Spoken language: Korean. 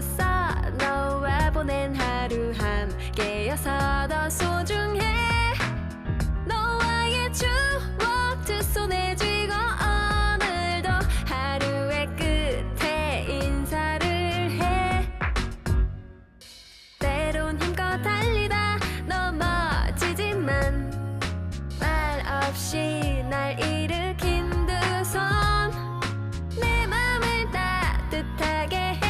좋았어. 너와 보낸 하루 함께여서 더 소중해. 너와의 추억들 손에 쥐고 오늘도 하루의 끝에 인사를 해. 때론 힘껏 달리다 넘어지지만 말 없이 날 일으킨 두 손 내 맘을 따뜻하게 해.